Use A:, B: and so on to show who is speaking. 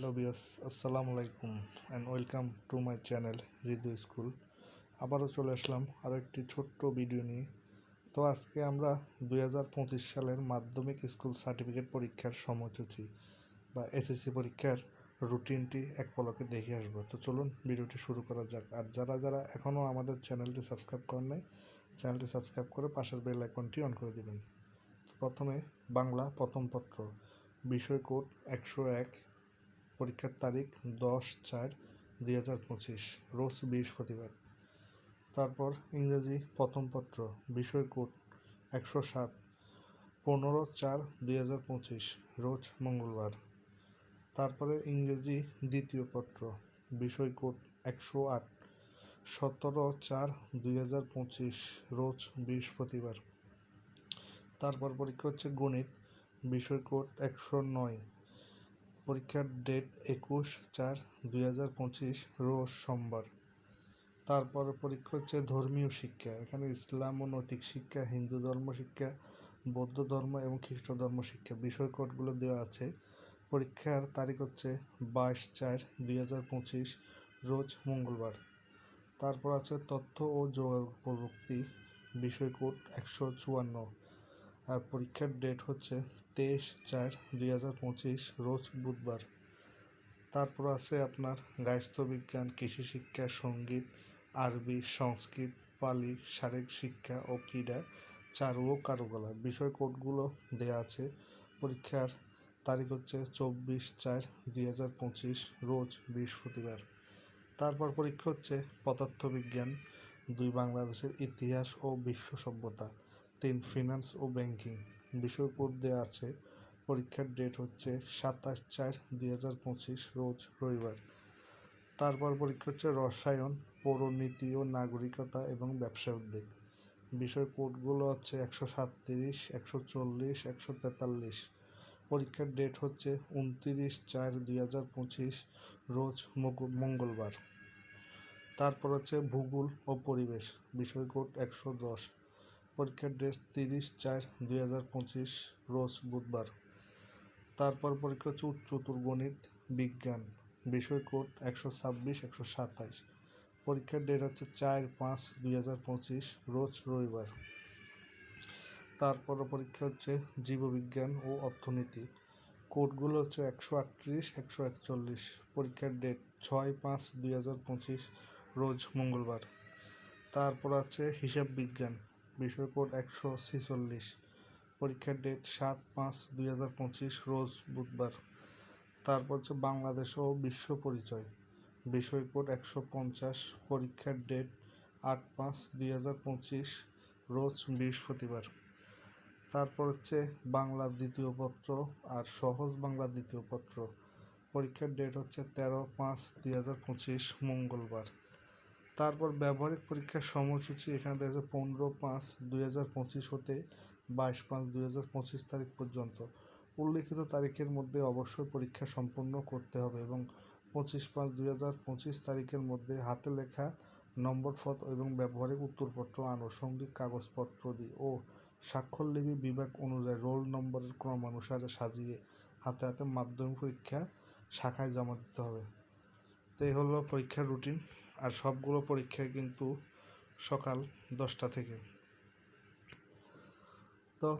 A: Hello বিয়াস আসসালামু আলাইকুম and welcome to my channel Hriday school আবারও চলে আসলাম আরও একটি ছোট্ট ভিডিও নিয়ে। তো আজকে আমরা দুই হাজার পঁচিশ সালের মাধ্যমিক স্কুল সার্টিফিকেট পরীক্ষার সময়সূচি বা এসএসসি পরীক্ষার রুটিনটি এক পলকে দেখে আসব। তো চলুন ভিডিওটি শুরু করা যাক। আর যারা যারা এখনও আমাদের চ্যানেলটি সাবস্ক্রাইব করেন নাই, চ্যানেলটি সাবস্ক্রাইব করে পাশের বেল আইকনটি অন করে দেবেন। প্রথমে বাংলা প্রথম পত্র, বিষয় কোড একশো এক পরীক্ষার তারিখ দশ চার দুই হাজার পঁচিশ, রোজ বৃহস্পতিবার। তারপর ইংরেজি প্রথম পত্র, বিষয় কোড একশো সাত, পনেরো চার দুই হাজার পঁচিশ, রোজ মঙ্গলবার। তারপরে ইংরেজি দ্বিতীয় পত্র, বিষয় কোড একশো আট, সতেরো চার দুই হাজার পঁচিশ, রোজ বৃহস্পতিবার। তারপর পরীক্ষা হচ্ছে গণিত, বিষয় কোড একশো নয় পরীক্ষার ডেট একুশ চার দুই হাজার পঁচিশ, রোজ সোমবার। তারপর পরীক্ষা হচ্ছে ধর্মীয় শিক্ষা। এখানে ইসলাম ও নৈতিক শিক্ষা, হিন্দু ধর্ম শিক্ষা, বৌদ্ধ ধর্ম এবং খ্রিস্ট ধর্ম শিক্ষা বিষয় কোডগুলো দেওয়া আছে। পরীক্ষার তারিখ হচ্ছে বাইশ চার দুই হাজার পঁচিশ, রোজ মঙ্গলবার। তারপর আছে তথ্য ও যোগাযোগ প্রযুক্তি বিষয় কোড একশো চুয়ান্ন। আর পরীক্ষার ডেট হচ্ছে তেইশ চার দুই হাজার পঁচিশ, রোজ বুধবার। তারপর আছে আপনার বিজ্ঞান, কৃষি শিক্ষা, সংগীত, আরবি, সংস্কৃত, পালি, শারীরিক শিক্ষা ও ক্রীড়া, চারু ও কারুকলা। বিষয় কোডগুলো দেওয়া আছে। পরীক্ষার তারিখ হচ্ছে চব্বিশ চার দুই হাজার পঁচিশ, রোজ বৃহস্পতিবার। তারপর পরীক্ষা হচ্ছে পদার্থবিজ্ঞান, দুই বাংলাদেশের ইতিহাস ও বিশ্ব সভ্যতা। তিন ফিনান্স ও ব্যাংকিং বিষয় কোড দেওয়া আছে, পরীক্ষার ডেট হচ্ছে সাতাশ চার দুই হাজার পঁচিশ, রোজ রবিবার। তারপর পরীক্ষা হচ্ছে রসায়ন, পৌরনীতি ও নাগরিকতা এবং ব্যবসা উদ্যোগ। বিষয় কোডগুলো হচ্ছে একশো সাতত্রিশ, একশো চল্লিশ, একশো তেতাল্লিশ। পরীক্ষার ডেট হচ্ছে উনত্রিশ চার দুই হাজার পঁচিশ, রোজ মঙ্গলবার। তারপর হচ্ছে ভূগোল ও পরিবেশ। বিষয় কোড একশো দশ। পরীক্ষার ডেট তিরিশ চার দুই হাজার পঁচিশ, রোজ বুধবার। তারপর পরীক্ষা হচ্ছে উচ্চতর গণিত বিজ্ঞান, বিষয় কোড একশো ছাব্বিশ, একশো সাতাইশ। পরীক্ষার ডেট হচ্ছে চার পাঁচ দুই হাজার পঁচিশ, রোজ রবিবার। তারপর পরীক্ষা হচ্ছে জীববিজ্ঞান ও অর্থনীতি। কোডগুলো হচ্ছে একশো আটত্রিশ, একশো একচল্লিশ। পরীক্ষার ডেট ছয় পাঁচ দুই হাজার পঁচিশ, রোজ মঙ্গলবার। তারপর আছে হিসাব বিজ্ঞান। বিষয় কোড একশো ছেচল্লিশ। পরীক্ষার ডেট সাত পাঁচ দুই হাজার পঁচিশ, রোজ বুধবার। তারপর হচ্ছে বাংলাদেশ ও বিশ্ব পরিচয়। বিষয় কোড একশো পঞ্চাশ, পরীক্ষার ডেট আট পাঁচ দুই হাজার পঁচিশ, রোজ বৃহস্পতিবার। তারপর হচ্ছে বাংলা দ্বিতীয় পত্র আর সহজ বাংলা দ্বিতীয় পত্র। পরীক্ষার ডেট হচ্ছে তেরো পাঁচ দুই হাজার পঁচিশ, মঙ্গলবার। তারপর ব্যবহারিক পরীক্ষার সময়সূচি এখানে দেখা যাচ্ছে পনেরো পাঁচ দুই হাজার পঁচিশ হতে বাইশ পাঁচ দুই হাজার পঁচিশ তারিখ পর্যন্ত। উল্লিখিত তারিখের মধ্যে অবশ্যই পরীক্ষা সম্পন্ন করতে হবে এবং পঁচিশ পাঁচ দুই হাজার পঁচিশ তারিখের মধ্যে হাতে লেখা নম্বর ফত এবং ব্যবহারিক উত্তরপত্র আনুষঙ্গিক কাগজপত্র দিয়ে ও স্বাক্ষরলিপি বিভাগ অনুযায়ী রোল নম্বরের ক্রমানুসারে সাজিয়ে হাতে হাতে মাধ্যমিক পরীক্ষা শাখায় জমা দিতে হবে। তো এই হলো পরীক্ষার রুটিন। আর সবগুলো পরীক্ষায় কিন্তু সকাল দশটা থেকে। তো